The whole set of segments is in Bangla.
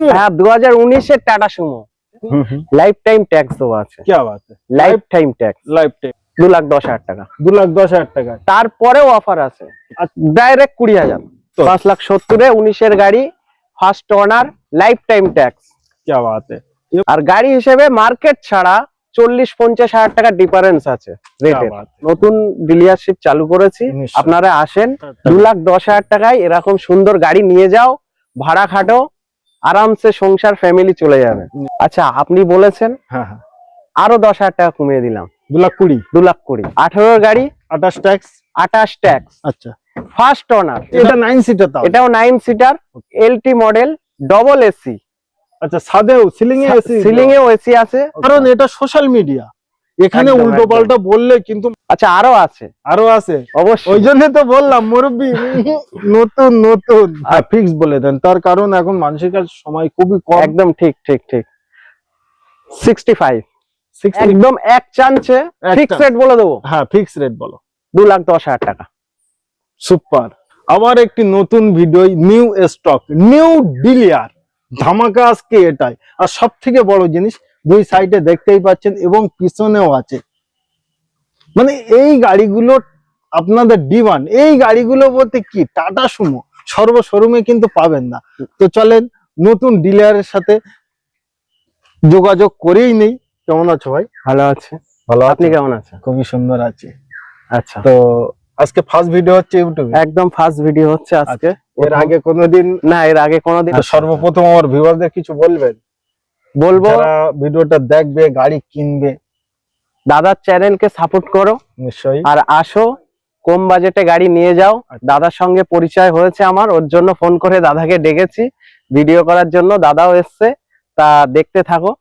হ্যাঁ, হ্যাঁ দু হাজার Tata Sumo. Life time tax life time tax life দু লাখ দশ হাজার টাকা। দু লাখ দশ হাজার টাকা। তারপরেও অফার আছে। ডাইরেক্ট কুড়ি হাজার। পাঁচ লাখ সত্তরে উনিশের গাড়ি first owner life time tax আর গাড়ি হিসেবে মার্কেট ছাড়া চল্লিশ পঞ্চাশ হাজার টাকা ডিফারেন্স আছে। রেটের নতুন ডিলিয়ারশিপ চালু করেছি। আপনারা আসেন। দু লাখ দশ হাজার টাকায় এরকম সুন্দর গাড়ি নিয়ে যাও। ভাড়া খাটো আরামসে সংসার ফ্যামিলি চলে যাবে। আচ্ছা আপনি বলেছেন হ্যাঁ হ্যাঁ। আরও দশ হাজার টাকা কমিয়ে দিলাম। দু লাখ কুড়ি। দু লাখ কুড়ি। আঠারোর গাড়ি আঠাশ ট্যাক্স আঠাশ ট্যাক্স আচ্ছা। ফার্স্ট ওনার এটা নাইন সিটার এটাও nine seater LT model double AC আচ্ছা সাদেও সিলিং এ এসি সিলিং এও এসি আছে। কারণ এটা সোশ্যাল মিডিয়া এখানে উল্টো। পাল্টা বললে কিন্তু আচ্ছা আরও আছে। আরও আছে? অবশ্যই। ওই জন্য তো বললাম মুরব্বী নতুন নতুন। ফিক্স বলে দেন তার কারণ এখন মানুষের কাছে সময় খুবই কম। একদম ঠিক ঠিক ঠিক। সিক্সটি ফাইভ একদম এক চান্সে ফিক্স রেট বলে দেবো। হ্যাঁ ফিক্স রেট বলো। দু লাখ দশ হাজার টাকা। সুপার। আবার একটি নতুন video new stock new dealer ধামাকা আজকে এটাই। আর সব থেকে বড় জিনিস দুই সাইডে দেখতেই পাচ্ছেন এবং পিছনেও আছে। মানে এই গাড়িগুলো আপনাদের ডিমান্ড। এই গাড়িগুলো বলতে কি? টাটা সুমো। সর্ব শোরুমে কিন্তু পাবেন না। তো চলেন নতুন ডিলারের সাথে যোগাযোগ করেই নেই। কেমন আছো ভাই? ভালো আছে। ভালো আপনি কেমন আছেন? খুবই সুন্দর আছে। আচ্ছা। তো আজকে ফার্স্ট ভিডিও হচ্ছে ইউটিউবে? একদম ফার্স্ট ভিডিও হচ্ছে আজকে। এর আগে কোনোদিন না এর আগে কোনোদিন সর্বপ্রথম আমার ভিউয়ারদের কিছু বলবেন? বলব? ভিডিওটা দেখবে গাড়ি কিনবে দাদার চ্যানেলকে সাপোর্ট করো। নিশ্চয়ই। আর আসো কম বাজেটে গাড়ি নিয়ে যাও। আচ্ছা। দাদার সঙ্গে পরিচয় হয়েছে আমার ওর জন্য ফোন করে দাদাকে ডেকেছি। ভিডিও করার জন্য দাদাও এসছে। তা দেখতে থাকো।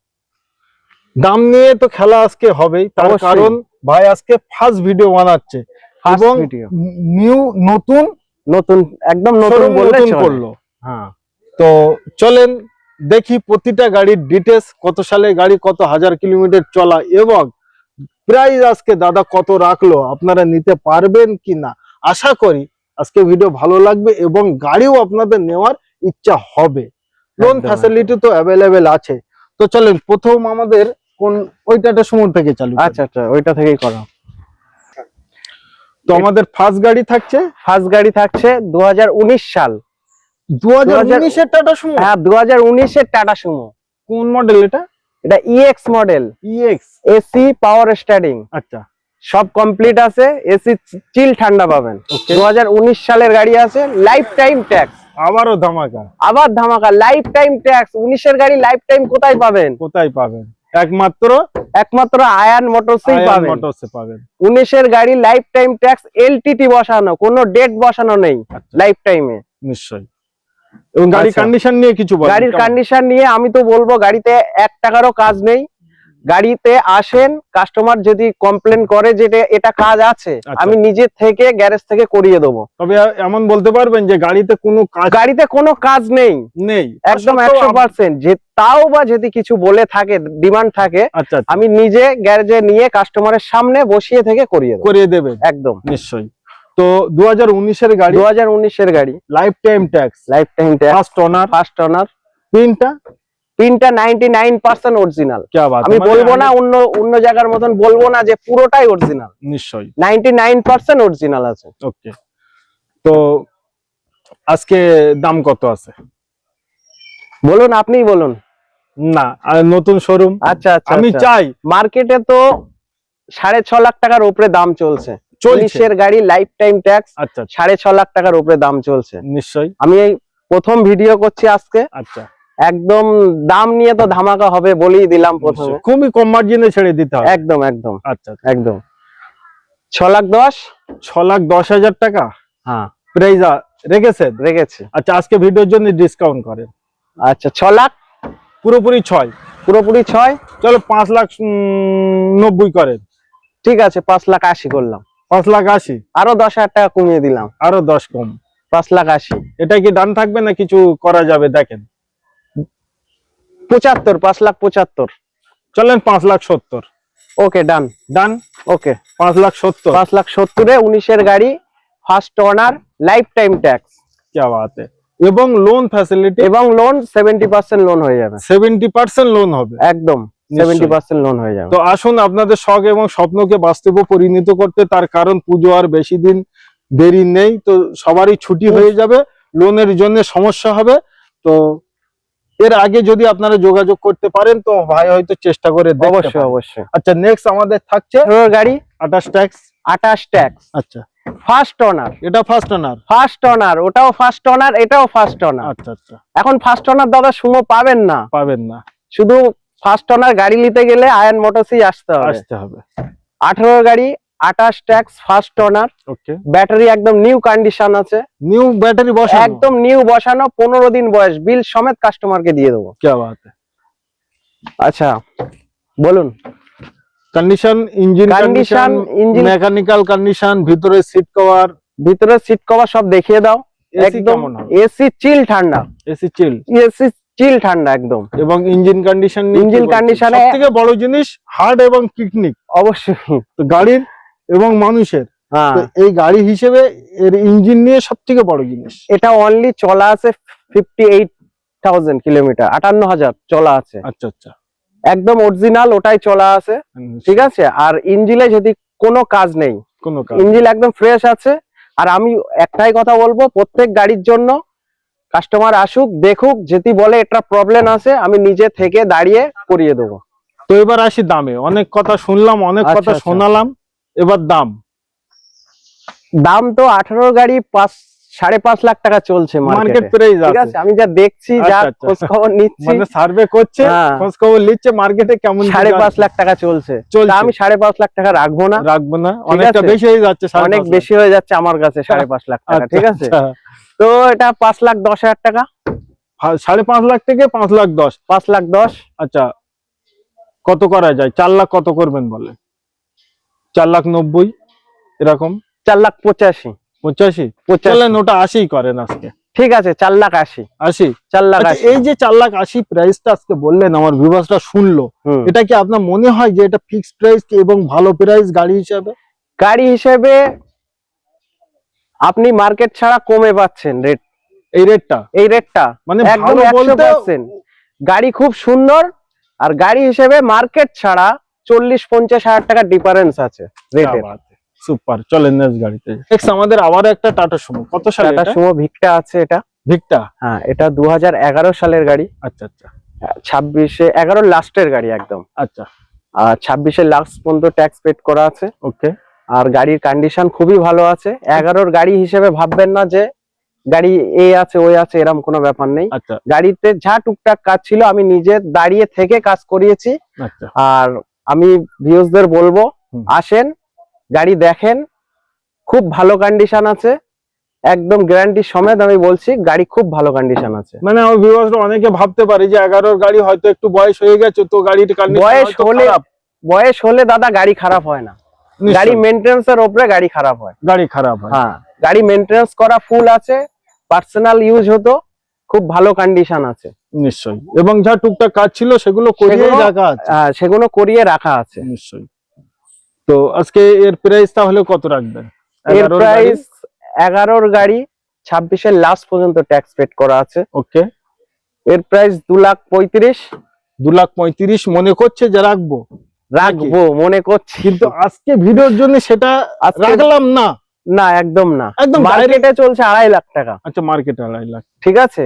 দাম নিয়ে তো খেলা আজকে হবেই তার কারণ ভাই আজকে ফার্স্ট ভিডিও বানাচ্ছে। এবং নিউ নতুন নতুন একদম নতুন বললে। করল। হ্যাঁ। তো চলেন দেখি প্রতিটা গাড়ির ডিটেলস কত সালে গাড়ি কত হাজার কিলোমিটার চলা এবং প্রাইস আজকে দাদা কত রাখল আপনারা নিতে পারবেন কি না আশা করি আজকে ভিডিও ভালো লাগবে এবং গাড়িও আপনাদের নেওয়ার ইচ্ছা হবে। লোন ফ্যাসিলিটি তো অ্যাভেলেবেল আছে। তো চলেন প্রথম আমাদের কোন ওই টাটা সুমো থেকে চালু আচ্ছা আচ্ছা ওইটা থেকেই করা। তো আমাদের ফার্স্ট গাড়ি থাকছে? ফার্স্ট গাড়ি থাকছে দু হাজার উনিশ সাল। দু হাজার উনিশের টাটা সুমো? হ্যাঁ টাটা সুমো। কোন মডেল এটা? এটা EX model EX AC power আচ্ছা। সব কমপ্লিট আছে এসি চিল ঠান্ডা পাবেন। Okay. দু সালের গাড়ি আছে লাইফ টাইম ট্যাক্স আবারও ধামাকা। আবার ধামাকা লাইফ টাইম ট্যাক্স উনিশের গাড়ি লাইফ টাইম কোথায় পাবেন? কোথায় পাবেন? একমাত্র একমাত্র আয়ান মোটরসেই পাবেন। মোটরসে পাবেন। উনিশের গাড়ি লাইফ টাইম ট্যাক্স এলটিটি বসানো কোনো ডেট বসানো নেই আচ্ছা। লাইফ টাইমে নিশ্চয়ই। এবং গাড়ির আচ্ছা। কন্ডিশন নিয়ে কিছু বলেন গাড়ির কন্ডিশন নিয়ে আমি তো বলব গাড়িতে এক টাকারও কাজ নেই। গাড়িতে আসেন কাস্টমার যদি কমপ্লেন করে যে এটা- কাজ আছে আচ্ছা। আমি নিজে থেকে গ্যারেজ থেকে করিয়ে দেবো। তবে এমন বলতে পারবেন যে গাড়িতে কোনো কাজ গাড়িতে কোনো কাজ নেই। নেই। একদম একশো পার্সেন্ট যে তাও বা যদি কিছু বলে থাকে ডিমান্ড থাকে আচ্ছা আচ্ছা, আমি নিজে গ্যারেজে নিয়ে কাস্টমারের সামনে বসিয়ে থেকে করিয়ে করিয়ে দেবেন। একদম। নিশ্চয়ই। তো দু হাজার উনিশের গাড়ি। দু হাজার উনিশের গাড়ি। Life time tax life time tax first owner first owner তিনটা তিনটা নাইনটি নাইন পার্সেন্ট অরিজিনাল আমি মানে বলব না অন্য অন্য জায়গার মতন বলব না যে পুরোটাই অরিজিনাল নিশ্চয়ই। নাইনটি নাইন পার্সেন্ট অরিজিনাল আছে। ওকে তো আজকে দাম কত আছে? বলুন আপনিই বলুন। না নতুন শোরুম আচ্ছা আচ্ছা আমি চাই। মার্কেটে তো সাড়ে ছ লাখ টাকার উপরে দাম চলছে। চলছে। পুলিশের গাড়ি লাইফ টাইম ট্যাক্স আচ্ছা। সাড়ে ছ লাখ টাকার উপরে দাম চলছে। নিশ্চয়ই। আমি এই প্রথম ভিডিও করছি আজকে। আচ্ছা। একদম দাম নিয়ে তো ধামাকা হবে বলেই দিলাম প্রথমে। খুবই কম মার্জিনে ছেড়ে দিতে হবে একদম একদম। আচ্ছা একদম। ছ লাখ দশ? ছ লাখ দশ হাজার টাকা? হ্যাঁ। প্রাইজ রেখেছেন? রেখেছি। আচ্ছা আজকে ভিডিওর জন্য ডিসকাউন্ট করেন। আচ্ছা ছ লাখ? পুরোপুরি ছয়। পুরোপুরি ছয়? চলো পাঁচ লাখ নব্বই করেন। ঠিক আছে পাঁচ লাখ আশি করলাম। পাঁচ লাখ আশি? আরও দশ হাজার টাকা কমিয়ে দিলাম। আরও দশ কম। পাঁচ লাখ আশি। এটা কি ডান থাকবে না কিছু করা যাবে? দেখেন। পঁচাত্তর পাঁচ লাখ পঁচাত্তর। চলেন পাঁচ লাখ সত্তর। ওকে ডান ডান ওকে পাঁচ লাখ সত্তর। পাঁচ লাখ সত্তরে উনিশের গাড়ি first owner life time tax কে এবং লোন ফ্যাসিলিটি এবং লোন সেভেন্টি পার্সেন্ট লোন হয়ে যাবে। সেভেন্টি পার্সেন্ট লোন হবে। একদম। সেভেন্টি পার্সেন্ট লোন হয়ে যাবে। তো আসুন আপনাদের শখ এবং স্বপ্নকে বাস্তবে পরিণত করতে তার কারণ পুজো আর বেশি দিন দেরি নেই। তো সবারই ছুটি হয়ে যাবে লোনের জন্য সমস্যা হবে। তো এর আগে যদি আপনারা যোগাযোগ করতে পারেন তো ভাই হয়তো চেষ্টা করে অবশ্যই অবশ্যই। আচ্ছা নেক্সট আমাদের থাকছে গাড়ি আটাশ ট্যাক্স আঠাশ ট্যাক্স আচ্ছা। ফার্স্ট অনার এটা ফার্স্ট অনার ফার্স্ট অনার ওটাও ফার্স্ট অনার এটাও ফার্স্ট অনার আচ্ছা আচ্ছা। এখন ফার্স্ট অনার দাদা সুমো পাবেন না। পাবেন না। শুধু ফার্স্ট ওনার গাড়ি নিতে গেলে আয়ন মোটরসি আসতে হবে। আসতে হবে। আঠারো গাড়ি আটাশ tax first owner okay battery একদম নিউ কন্ডিশন আছে। নিউ ব্যাটারি বসানো। একদম নিউ বসানো পনেরো দিন বয়স। বিল সমেত কাস্টমারকে দিয়ে দেবো। আচ্ছা বলুন। Condition engine condition engine mechanical condition ভিতরে সিট কভার ভিতরে সিট কভার সব দেখিয়ে দাও। একদম এসি চিল ঠান্ডা। এসি চিল এসি চিল ঠান্ডা একদম। এবং ইঞ্জিন কন্ডিশন ইঞ্জিন কন্ডিশন থেকে বড় জিনিস হার্ড এবং পিকনিক অবশ্যই। তো গাড়ির এবং মানুষের। হ্যাঁ। এই গাড়ি হিসেবে এর ইঞ্জিন নিয়ে সব থেকে বড় জিনিস। এটা অনলি চলা আছে ফিফটি এইট থাউজেন্ড কিলোমিটার আটান্ন হাজার চলা আছে। আচ্ছা আচ্ছা। একদম অরিজিনাল ওটাই চলা আছে। ঠিক আছে? আর ইঞ্জিলে যদি কোনো কাজ নেই কোনো কাজ ইঞ্জিন একদম ফ্রেশ আছে। আর আমি একটাই কথা বলব প্রত্যেক গাড়ির জন্য কাস্টমার আসুক দেখুক যদি বলে এটা প্রবলেম আছে আমি নিজে থেকে দাঁড়িয়ে করিয়ে দেবো। তো এবার আসি দামে। অনেক কথা শুনলাম অনেক আচ্ছা, কথা আচ্ছা। শোনালাম। এবার দাম। দাম তো আঠারো গাড়ি পাঁচ সাড়ে পাঁচ লাখ টাকা চলছে মার্কেট প্রাইস ঠিক আছে। আমি যা দেখছি যা আচ্ছা। খোঁজ খবর নিচ্ছি। মানে সার্ভে করছে হ্যাঁ। খোঁজ খবর নিচ্ছে মার্কেটে কেমন সাড়ে পাঁচ লাখ টাকা চলছে। আমি সাড়ে পাঁচ লাখ টাকা রাখব না। রাখব না। অনেকটা বেশি হয়ে যাচ্ছে অনেক বেশি হয়ে যাচ্ছে আমার কাছে সাড়ে পাঁচ লাখ টাকা ঠিক আছে। তো এটা পাঁচ লাখ দশ হাজার টাকা। সাড়ে পাঁচ লাখ থেকে পাঁচ লাখ দশ। পাঁচ লাখ দশ। আচ্ছা কত করা যায়? চার লাখ কত করবেন বলে? চার লাখ নব্বই এরকম? চার লাখ পঁচাশি। পঁচাশি? পঁচাশি। ওটা আশি করেন আজকে। ঠিক আছে চার লাখ আশি। আশি? চার লাখ আচ্ছা, আশি। এই যে চার লাখ আশি প্রাইসটা আজকে বললেন আমার ভিভাসটা শুনলো। এটা কি আপনার মনে হয় যে এটা ফিক্সড প্রাইস এবং ভালো প্রাইস গাড়ি হিসাবে? গাড়ি হিসেবে আপনি মার্কেট ছাড়া কমে পাচ্ছেন রেট এই রেটটা এই রেটটা মানে একদম একশো পার্সেন্ট গাড়ি খুব সুন্দর আর গাড়ি হিসেবে মার্কেট ছাড়া চল্লিশ পঞ্চাশ হাজার টাকা ডিফারেন্স আছে রেটের সুপার চলেন গাড়িতে। নেক্সট আমাদের আবার একটা টাটা সুমো কত সালে টাটা সুমো ভিক্টা আছে এটা। ভিক্টা হ্যাঁ এটা দু হাজার এগারো সালের গাড়ি। আচ্ছা আচ্ছা। ছাব্বিশে এগারো লাস্টের গাড়ি একদম। আচ্ছা। আর ছাব্বিশে লাস্ট পর্যন্ত ট্যাক্স পেড করা আছে। ওকে আর গাড়ির কন্ডিশন খুবই ভালো আছে। এগারোর গাড়ি হিসেবে ভাববেন না যে গাড়ি এ আছে ওই আছে এরকম কোনো ব্যাপার নেই। আচ্ছা। গাড়িতে যা টুকটাক কাজ ছিল আমি নিজে দাঁড়িয়ে থেকে কাজ করিয়েছি। আচ্ছা। আর আমি ভিউজদের বলব আসেন গাড়ি দেখেন খুব ভালো কন্ডিশন আছে। একদম গ্যারান্টি সমেত আমি বলছি গাড়ি খুব ভালো কন্ডিশন আছে। মানে আমার ভিউয়ার্সরা অনেকে ভাবতে পারে যে এগারোর গাড়ি হয়তো একটু বয়স হয়ে গেছে তো গাড়ির কন্ডিশন বয়স হলে বয়স হলে দাদা গাড়ি খারাপ হয় না। গাড়ি মেনটেন্স এর উপরে গাড়ি খারাপ হয়। গাড়ি খারাপ হয়। হ্যাঁ গাড়ি মেনটেন্স করা ফুল আছে পার্সোনাল ইউজ হতো খুব ভালো কন্ডিশন আছে। নিশ্চয়ই। এবং যা টুকটাক কাজ ছিল সেগুলো করিয়ে রাখা আছে। সেগুলো করিয়ে রাখা আছে। নিশ্চয়ই। তো আজকে এর প্রাইস তাহলে কত রাখবেন? এর প্রাইস এগারোর গাড়ি ছাব্বিশের লাস্ট পর্যন্ত ট্যাক্স পেড করা আছে। ওকে এর প্রাইস দু লাখ পঁয়ত্রিশ। দু লাখ পঁয়ত্রিশ মনে করছে যে রাখব। রাখব মনে করছি। কিন্তু আজকে ভিডিওর জন্য সেটা রাখলাম না। না একদম না। একদম মার্কেটে চলছে আড়াই লাখ টাকা। আচ্ছা মার্কেটে আড়াই লাখ। ঠিক আছে?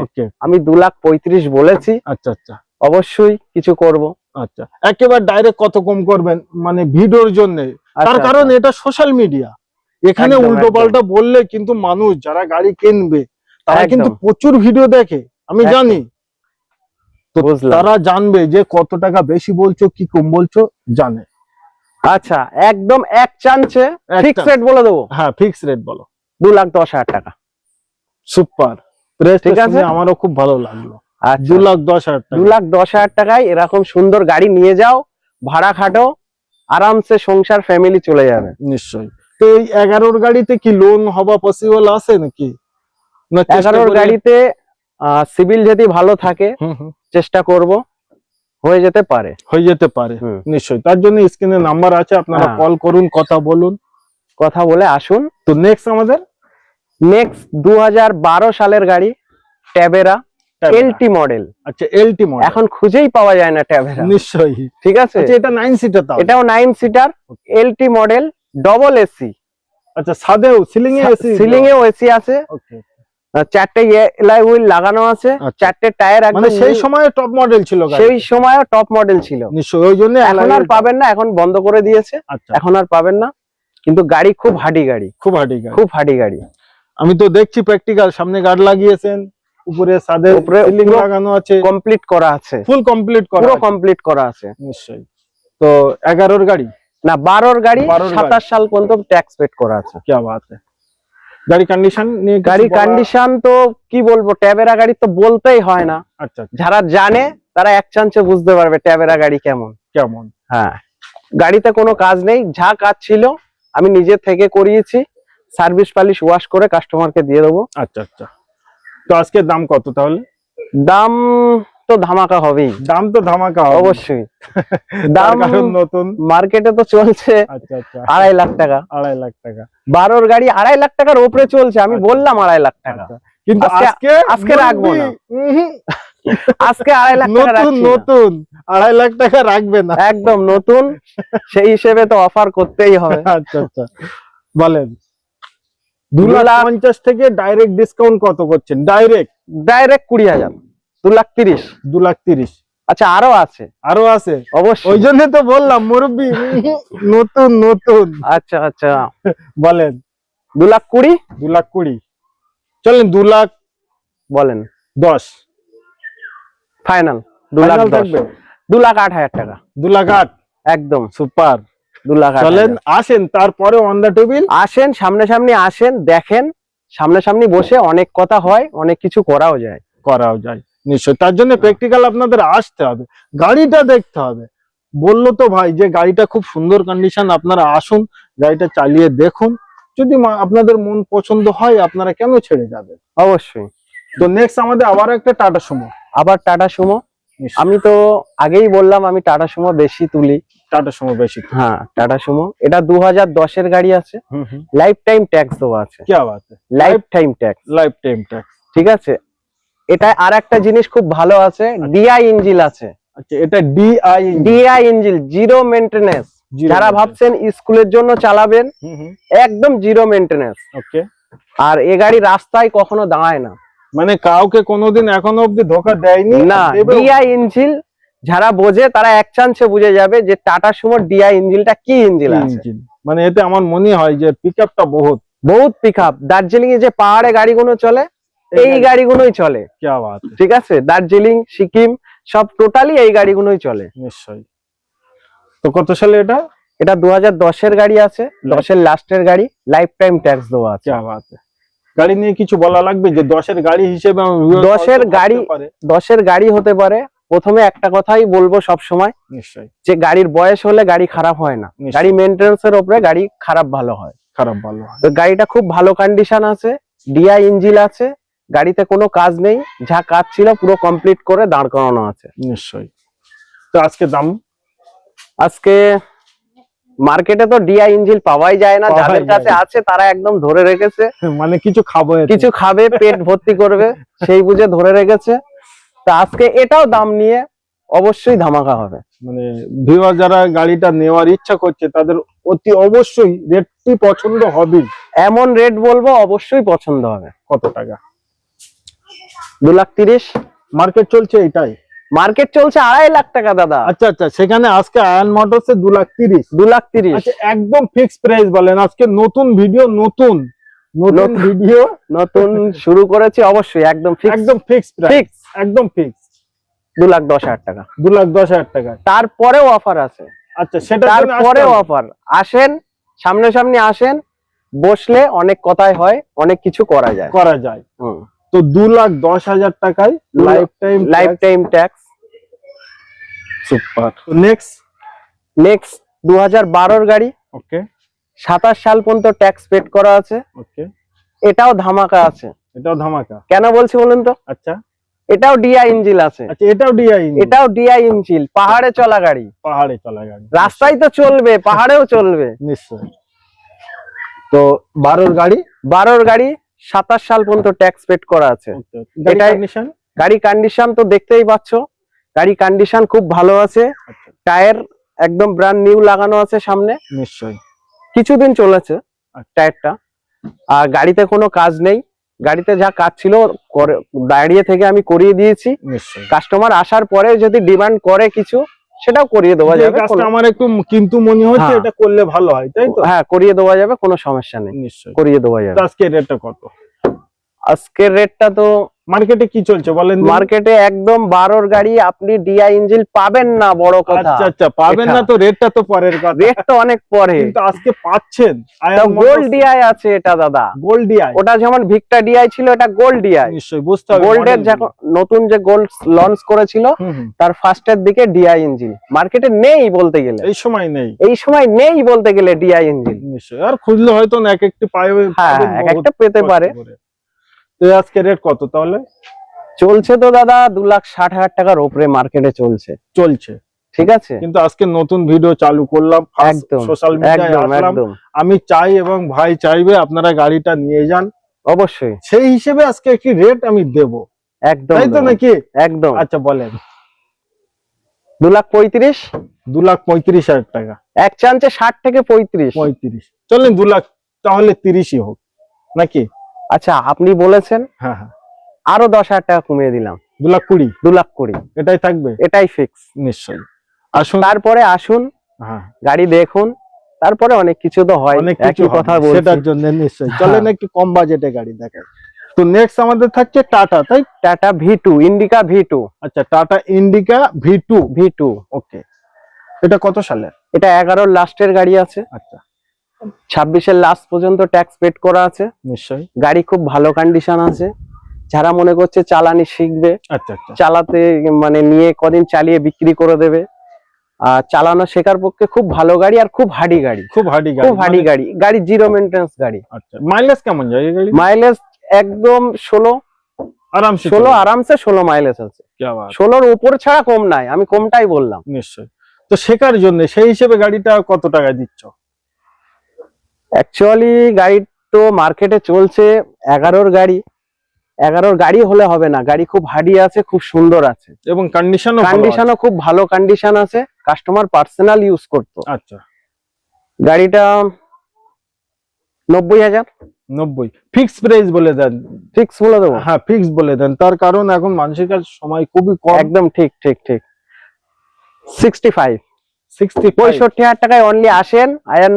আমি দু লাখ পঁয়ত্রিশ বলেছি। আচ্ছা আচ্ছা। অবশ্যই কিছু করব। আচ্ছা একেবারে ডাইরেক্ট কত কম করবেন মানে ভিডিওর জন্য। তার আচ্ছা, কারণ আচ্ছা। এটা সোশ্যাল মিডিয়া এখানে উল্টো। পাল্টা বললে কিন্তু মানুষ যারা গাড়ি কিনবে তারা কিন্তু প্রচুর ভিডিও দেখে। আমি জানি তো তারা জানবে যে কত টাকা বেশি বলছো কি কম বলছো জানে। আচ্ছা একদম এক চান্সে ফিক্স রেট বলে দেবো। হ্যাঁ ফিক্স রেট বলো। দু লাখ দশ হাজার টাকা। সুপার। ঠিক আছে? আমারও খুব ভালো লাগল। আচ্ছা। দু লাখ দশ হাজার দু লাখ দশ হাজার টাকায় এরকম সুন্দর গাড়ি নিয়ে যাও ভাড়া খাটো আরামসে সংসার ফ্যামিলি চলে যাবে। নিশ্চয়ই। তো এই এগারোর গাড়িতে কি লোন হওয়া পসিবল আছে নাকি? না এগারোর গাড়িতে সিভিল যদি ভালো থাকে চেষ্টা করব হয়ে যেতে পারে। হয়ে যেতে পারে। নিশ্চয়ই। তার জন্য স্ক্রিনে নাম্বার আছে আপনারা হ্যাঁ। কল করুন কথা বলুন। কথা বলে আসুন। তো নেক্সট আমাদের? নেক্সট দুহাজার বারো সালের গাড়ি ট্যাবেরা এলটি মডেল আচ্ছা এলটি মডেল এখন খুঁজেই পাওয়া যায় না ট্যাবেরা নিশ্চয়ই। ঠিক আছে? আচ্ছা এটা নাইন সিটার তাও? এটাও nine seater LT model double AC আচ্ছা সাদেও সিলিং এ এসি সিলিং এও এসি আছে। ওকে চারটে এলাই হুইল লাগানো আছে আচ্ছা। চারটে টায়ার মানে সেই। সময় টপ মডেল ছিল সেই সময় টপ মডেল ছিল। নিশ্চয়ই ওই জন্য এখন আর পাবেন না এখন বন্ধ করে দিয়েছে। আচ্ছা। এখন আর পাবেন না কিন্তু গাড়ি খুব হাডি গাড়ি। খুব হার্ডি গাড়ি। খুব হাডি গাড়ি। আমি তো দেখছি প্র্যাকটিক্যাল সামনে গার্ড লাগিয়েছেন উপরে সাদে উপরে লাগানো আছে। কমপ্লিট করা আছে। ফুল কমপ্লিট করা পুরো কমপ্লিট করা আছে। নিশ্চয়ই। তো এগারোর গাড়ি? না বারোর গাড়ি 12 র সাতাশ সাল পর্যন্ত ট্যাক্স পেড করা আছে। কি বাত है গাড়ি কন্ডিশন নিয়ে গাড়ি কন্ডিশন তো কি বলব ট্যাবেরা গাড়ি তো বলতেই হয় না। আচ্ছা আচ্ছা, যারা জানে তারা এক চান্সে বুঝতে পারবে ট্যাবেরা গাড়ি কেমন। কেমন? হ্যাঁ। গাড়িতে কোনো কাজ নেই যা কাজ ছিল আমি নিজে থেকে করিয়েছি। সার্ভিস পালিশ ওয়াশ করে কাস্টমারকে দিয়ে দেবো। আচ্ছা আচ্ছা। তো আজকে দাম কত তাহলে? দাম তো ধামাকা হবেই। দাম তো ধামাকা অবশ্যই। দাম নতুন। মার্কেটে তো চলছে আচ্ছা আচ্ছা। আড়াই লাখ টাকা। আড়াই লাখ টাকা। বারোর গাড়ি আড়াই লাখ টাকার উপরে চলছে। আমি আচ্ছা। বললাম আড়াই লাখ টাকা। কিন্তু আজকে- আজকে রাখব না। আজকে আড়াই লাখ টাকা নতুন নতুন। আড়াই লাখ টাকা রাখবে না। একদম নতুন। সেই হিসেবে তো অফার করতেই হবে। আচ্ছা আচ্ছা। বলেন। দু লাখ পঞ্চাশ থেকে ডাইরেক্ট ডিসকাউন্ট কত করছেন? ডাইরেক্ট ডাইরেক্ট কুড়ি হাজার। দু লাখ তিরিশ। দু লাখ তিরিশ। আচ্ছা আরও আছে? আরও আছে? ওই অবশ্যই জন্য তো বললাম মুরব্বী নতুন নতুন। আচ্ছা আচ্ছা। বলেন। দু লাখ কুড়ি? দু লাখ কুড়ি। চলেন দু লাখ বলেন। দশ। ফাইনাল। দু লাখ দু লাখ আট হাজার টাকা। দু লাখ আট। একদম। সুপার। দু লাখ চলেন আসেন তারপরে অন টেবিল আসেন সামনে সামনে আসেন দেখেন সামনাসামনি বসে অনেক কথা হয় অনেক কিছু করাও যায়। করাও যায়। নিশ্চয় তার জন্য প্র্যাকটিক্যাল আপনাদের আসতে হবে। গাড়িটা দেখতে হবে। বলল তো ভাই যে গাড়িটা খুব সুন্দর কন্ডিশন আপনারা আসুন গাড়িটা চালিয়ে দেখুন। যদি আপনাদের মন পছন্দ হয় আপনারা কেন ছেড়ে যাবেন? অবশ্যই। তো নেক্সট আমাদের আবার একটা টাটা সুমো আবার টাটা সুমো আমি তো আগেই বললাম আমি টাটা সুমো বেশি তুলি। টাটা সুমো বেশি হ্যাঁ টাটা সুমো এটা দু হাজার দশের গাড়ি আছে। লাইফ টাইম ট্যাক্স দেওয়া আছে। Life time tax life time tax ঠিক আছে? এটা আর একটা জিনিস খুব ভালো আছে ডিআই ইঞ্জিল আছে। আচ্ছা এটা DI DI engine zero maintenance যারা ভাবছেন স্কুলের জন্য চালাবেন একদম জিরো মেনটেনেন্স ওকে। আর এ গাড়ি রাস্তায় কখনো দাঁড়ায় না। মানে কাউকে কোনোদিন এখনও অব্দি ধোকা দেয়নি? না ডিআই ইঞ্জিল যারা বোঝে তারা এক চান্সে বুঝে যাবে যে টাটা সুমোর ডিআই ইঞ্জিলটা কি ইঞ্জিল আছে। মানে এতে আমার মনে হয় যে পিক আপটা বহুত। বহুত পিকআপ দার্জিলিং এ যে পাহাড়ে গাড়িগুলো চলে এই গাড়িগুলোই চলে। ঠিক আছে? দার্জিলিং সিকিম সব টোটালি এই গাড়িগুলোই চলে। নিশ্চয়ই। তো কত সালে এটা? এটা দু হাজার দশের গাড়ি আছে। দশের লাস্টের গাড়ি লাইফ টাইম ট্যাক্স দেওয়া আছে। গাড়ি নিয়ে কিছু বলা লাগবে যে দশের গাড়ি হিসেবে দশের গাড়ি- দশের গাড়ি হতে পারে। প্রথমে একটা কথাই বলব সব সময় নিশ্চয়ই। যে গাড়ির বয়স হলে গাড়ি খারাপ হয় না। গাড়ি মেনটেন্স এর উপরে গাড়ি খারাপ ভালো হয়। খারাপ ভালো হয়। তো গাড়িটা খুব ভালো কন্ডিশন আছে। ডিআই ইঞ্জিল আছে। গাড়িতে কোনো কাজ নেই যা কাজ ছিল পুরো কমপ্লিট করে দাঁড় করানো আছে। নিশ্চয়ই। তো আজকে দাম? আজকে মার্কেটে তো ডিআই ইঞ্জিল পাওয়াই যায় না যাদের কাছে আছে তারা একদম ধরে রেখেছে। মানে কিছু খাব। কিছু খাবে পেট ভর্তি করবে সেই বুঝে ধরে রেখেছে। তা আজকে এটাও দাম নিয়ে অবশ্যই ধামাকা হবে। মানে ভিউয়ার যারা গাড়িটা নেওয়ার ইচ্ছা করছে তাদের অতি অবশ্যই রেটটি পছন্দ হবে এমন রেট বলব অবশ্যই পছন্দ হবে। কত টাকা? দু লাখ তিরিশ? মার্কেট চলছে এটাই। মার্কেট চলছে আড়াই লাখ টাকা দাদা। আচ্ছা আচ্ছা সেখানে আজকে আয়ন মোটরস দু লাখ তিরিশ। দু লাখ তিরিশ। আচ্ছা একদম ফিক্স প্রাইস বলেন। আজকে নতুন ভিডিও নতুন। নতুন ভিডিও নতুন শুরু করেছি অবশ্যই একদম ফিক্স একদম ফিক্স প্রাইস ফিক্স একদম ফিক্স দু লাখ দশ হাজার টাকা। দু লাখ দশ হাজার টাকা। তারপরেও অফার আছে। আচ্ছা সেটা তারপরেও অফার আসেন সামনে সামনে আসেন বসলে অনেক কথাই হয় অনেক কিছু করা যায়। করা যায়। হুম। তো দু লাখ দশ হাজার টাকায় lifetime lifetime tax super next next দু হাজার বারোর গাড়ি। ওকে সাতাশ সাল পর্যন্ত ট্যাক্স পেড করা আছে। ওকে এটাও ধামাকা আছে। এটাও ধামাকা। কেন বলছি বলুন তো? আচ্ছা। এটাও ডিআই ইঞ্জিল আছে। আচ্ছা এটাও ডিআই এটাও ডিআই ইঞ্জিল পাহাড়ে চলা গাড়ি। পাহাড়ে চলা গাড়ি। রাস্তায় তো চলবে পাহাড়েও চলবে। নিশ্চয় তো বারোর গাড়ি। বারোর গাড়ি সাতাশ সাল পর্যন্ত ট্যাক্স পেড করা আছে। গাড়ি এটাই- কন্ডিশন গাড়ি কন্ডিশন তো দেখতেই পাচ্ছ। গাড়ি কন্ডিশন খুব ভালো আছে। আচ্ছা। টায়ার একদম ব্র্যান্ড নিউ লাগানো আছে সামনে। নিশ্চয়ই। কিছুদিন চলেছে আচ্ছা। টায়ারটা আর গাড়িতে কোনো কাজ নেই। গাড়িতে যা কাজ ছিল দাঁড়িয়ে থেকে আমি করিয়ে দিয়েছি। কাস্টমার আসার পরে যদি ডিমান্ড করে কিছু সেটাও করিয়ে দেওয়া যাবে আমার একটু কিন্তু মনে হচ্ছে হ্যাঁ। এটা করলে ভালো হয় তাই তো? হ্যাঁ করিয়ে দেওয়া যাবে কোনো সমস্যা নেই। নিশ্চয়ই। করিয়ে দেওয়া যাবে। আজকের আজকে রেটটা কত? আজকের রেটটা তো মার্কেটে কি চলছে বলেন মার্কেটে একদম বারোর গাড়ি আপনি ডিআই ইঞ্জিন পাবেন না বড় কথা। আচ্ছা আচ্ছা পাবেন না তো রেটটা তো পরের কথা। রেট তো অনেক পরে। কিন্তু আজকে পাচ্ছেন। গোল্ড ডিআই আছে এটা দাদা। গোল্ড ডিআই ওটা যেমন ভিক্টা ডিআই ছিল এটা গোল্ড ডিআই নিশ্চয়ই বুঝতে হবে গোল্ডের যখন নতুন যে গোল্ড লঞ্চ করেছিল। তার ফার্স্টের দিকে ডিআই ইঞ্জিন মার্কেটে নেই বলতে গেলে। এই সময় নেই। এই সময় নেই বলতে গেলে ডিআই ইঞ্জিন নিশ্চয়ই। আর খুঁজলে হয়তো না এক একটি পায়ে হ্যাঁ এক একটা পেতে পারে। তো আজকে রেট কত তাহলে? চলছে তো দাদা দু লাখ ষাট হাজার টাকার ওপরে মার্কেটে চলছে। চলছে। ঠিক আছে? কিন্তু আজকে নতুন ভিডিও চালু করলাম একদম সোশ্যাল মিডিয়ায় আমি চাই এবং ভাই চাইবে আপনারা গাড়িটা নিয়ে যান। অবশ্যই। সেই হিসেবে আজকে একটি রেট আমি দেব। একদম তাই তো নাকি? একদম। আচ্ছা বলেন। দু লাখ পঁয়ত্রিশ? দু লাখ পঁয়ত্রিশ হাজার টাকা। এক চান্সে ষাট থেকে পঁয়ত্রিশ। পঁয়ত্রিশ। চলেন দু লাখ তাহলে তিরিশই হোক। নাকি? আচ্ছা আপনি বলেছেন হ্যাঁ হ্যাঁ। আরও দশ হাজার টাকা কমিয়ে দিলাম। দু লাখ কুড়ি। দু লাখ কুড়ি। এটাই থাকবে? এটাই ফিক্স নিশ্চয়ই। আসুন। তারপরে আসুন হ্যাঁ। গাড়ি দেখুন তারপরে অনেক কিছু তো হয় অনেক কিছু কথা বলছি। সেটার জন্য নিশ্চয়ই। হ্যাঁ। চলেন একটু কম বাজেটে গাড়ি দেখায় তো নেক্সট আমাদের থাকছে টাটা তাই? Tata V two Indica V two আচ্ছা Tata Indica V two V two okay এটা কত সালের? এটা এগারোর লাস্টের গাড়ি আছে। আচ্ছা। ছাব্বিশের লাস্ট পর্যন্ত ট্যাক্স পেড করা আছে। নিশ্চয়ই। গাড়ি খুব ভালো কন্ডিশন আছে। যারা মনে করছে চালানি শিখবে আচ্ছা, আচ্ছা। চালাতে মানে নিয়ে কদিন চালিয়ে বিক্রি করে দেবে। আর চালানো শেখার পক্ষে খুব ভালো গাড়ি আর খুব হাডি গাড়ি। খুব হাডি গাড়ি খুব হাডি মানে- গাড়ি গাড়ি জিরো মেনটেন্স গাড়ি। আচ্ছা মাইলেজ কেমন যায় এই গাড়ি? মাইলেজ একদম 16 আরামসে 16 আরামসে 16 মাইলেজ আছে। কি বাবা। 16 এর উপর ছাড়া কম নাই আমি কমটাই বললাম। নিশ্চয়ই। তো শেখার জন্য সেই হিসেবে গাড়িটা কত টাকা দিচ্ছ? অ্যাকচুয়ালি গাড়ি তো মার্কেটে চলছে এগারোর গাড়ি। এগারোর গাড়ি হলে হবে না। গাড়ি খুব হাডি আছে খুব সুন্দর আছে। এবং কন্ডিশন কন্ডিশনও খুব ভালো কন্ডিশন আছে। কাস্টমার পার্সোনাল ইউজ করতো। আচ্ছা। গাড়িটা নব্বই হাজার। নব্বই। ফিক্স প্রাইস বলে দেন। ফিক্স বলে দেবো। হ্যাঁ ফিক্স বলে দেন। তার কারণ এখন মানুষের কাছে সময় খুবই কম। একদম ঠিক ঠিক ঠিক। সিক্সটি ফাইভ সিক্সটি পঁয়ষট্টি হাজার টাকায় অনলি আসেন। আয়ন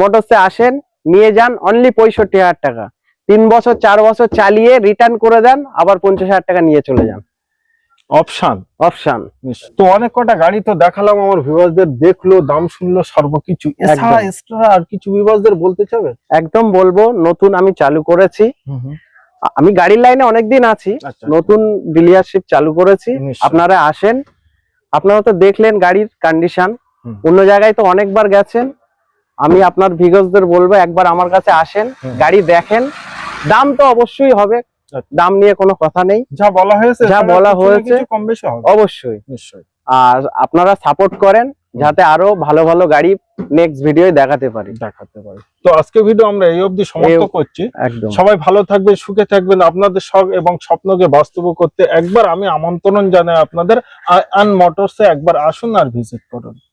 মোটরসে আসেন নিয়ে যান অনলি পঁয়ষট্টি হাজার টাকা। তিন বছর চার বছর চালিয়ে রিটার্ন করে দেন আবার পঞ্চাশ হাজার টাকা নিয়ে চলে যান। অপশন অপশন তো অনেক কটা গাড়ি তো দেখালাম আমার ভিউয়ারদের দেখল দাম শুনলো সর্বকিছু। এছাড়া এক্সট্রা আর কিছু ভিউয়ারদের বলতে চাবে? একদম বলব নতুন আমি চালু করেছি। আমি গাড়ির লাইনে অনেকদিন আছি আচ্ছা। নতুন ডিলারশিপ চালু করেছি। আপনারা আসেন আপনারা তো দেখলেন গাড়ির কন্ডিশন অন্য জায়গায় তো অনেকবার গেছেন আমি আপনার ভিগসদের বলব একবার আমার কাছে আসেন গাড়ি দেখেন। দাম তো অবশ্যই হবে। আচ্ছা। দাম নিয়ে কোনো কথা নেই। যা বলা হয়েছে যা বলা হয়েছে। কম বেশি হবে। অবশ্যই। নিশ্চয়ই। আর আপনারা সাপোর্ট করেন যাতে আরও ভালো ভালো গাড়ি নেক্সট ভিডিও দেখাতে পারি। দেখাতে পারি। তো আজকে ভিডিও আমরা এই অবধি সমাপ্ত করছি। সবাই ভালো থাকবেন সুখে থাকবেন আপনাদের শখ এবং স্বপ্নকে বাস্তব করতে একবার আমি আমন্ত্রণ জানাই আপনাদের। আন মোটরসে একবার আসুন আর ভিজিট করুন।